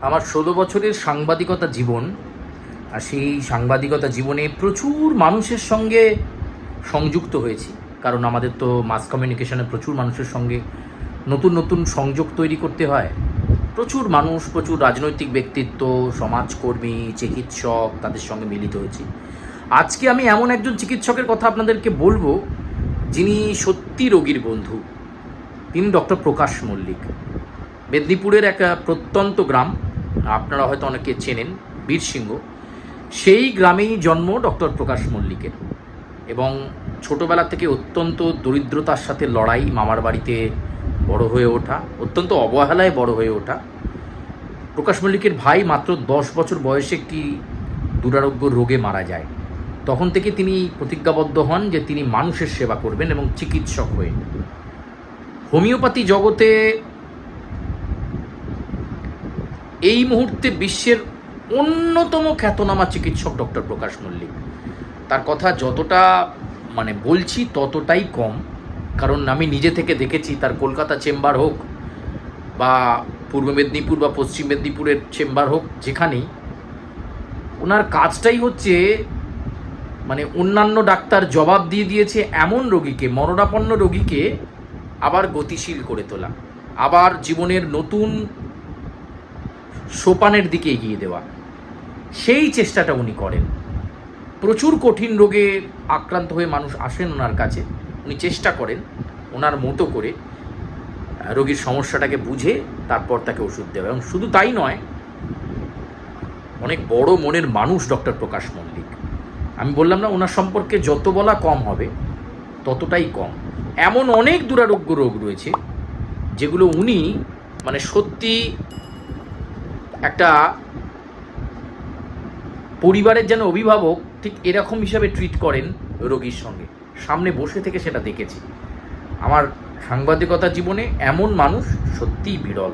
আমার ষোলো বছরের সাংবাদিকতা জীবন, আর সেই সাংবাদিকতা জীবনে প্রচুর মানুষের সঙ্গে সংযুক্ত হয়েছি। কারণ আমাদের তো মাস কমিউনিকেশনে প্রচুর মানুষের সঙ্গে নতুন নতুন সংযোগ তৈরি করতে হয়। প্রচুর মানুষ, প্রচুর রাজনৈতিক ব্যক্তিত্ব, সমাজকর্মী, চিকিৎসক তাদের সঙ্গে মিলিত হয়েছি। আজকে আমি এমন একজন চিকিৎসকের কথা আপনাদেরকে বলব, যিনি সত্যি রোগীর বন্ধু। তিনি ডক্টর প্রকাশ মল্লিক। মেদিনীপুরের এক প্রত্যন্ত গ্রাম। আপনারা হয়তো অনেকে চেনেন বীরসিংহ সেই গ্রামেই জন্ম ডক্টর প্রকাশ মল্লিকের এবং ছোটবেলা থেকে অত্যন্ত দরিদ্রতার সাথে লড়াই মামার বাড়িতে বড় হয়ে ওঠা, অত্যন্ত অবহেলায় বড় হয়ে ওঠা। প্রকাশ মল্লিকের ভাই মাত্র দশ বছর বয়সে একটি দুরারোগ্য রোগে মারা যায়। তখন থেকে তিনি প্রতিজ্ঞাবদ্ধ হন যে তিনি মানুষের সেবা করবেন এবং চিকিৎসক হয়ে। হোমিওপ্যাথি জগতে এই মুহূর্তে বিশ্বের অন্যতম খ্যাতনামা চিকিৎসক ডক্টর প্রকাশ মল্লিক। তার কথা যতটা মানে বলছি ততটাই কম। কারণ আমি নিজে থেকে দেখেছি তার কলকাতা চেম্বার হোক বা পূর্ব মেদিনীপুর বা পশ্চিম মেদিনীপুরের চেম্বার হোক, যেখানেই। ওনার কাজটাই হচ্ছে মানে অন্যান্য ডাক্তার জবাব দিয়ে দিয়েছে এমন রোগীকে, মরণাপন্ন রোগীকে আবার গতিশীল করে তোলা। আবার জীবনের নতুন সোপানের দিকে এগিয়ে দেওয়া। সেই চেষ্টাটা উনি করেন। প্রচুর কঠিন রোগে আক্রান্ত হয়ে মানুষ আসেন ওনার কাছে। উনি চেষ্টা করেন ওনার মতো করে রোগীর সমস্যাটাকে বুঝে তারপর তাকে ওষুধ দেওয়া। এবং শুধু তাই নয়, অনেক বড় মনের মানুষ ডক্টর প্রকাশ মল্লিক। আমি বললাম না, ওনার সম্পর্কে যত বলা কম হবে, ততটাই কম। এমন অনেক দুরারোগ্য রোগ রয়েছে, যেগুলো উনি মানে সত্যি একটা পরিবারের যেন অভিভাবক ঠিক এরকম হিসাবে ট্রিট করেন রোগীর সঙ্গে। সামনে বসে থেকে সেটা দেখেছি। আমার সাংবাদিকতা জীবনে এমন মানুষ সত্যিই বিরল।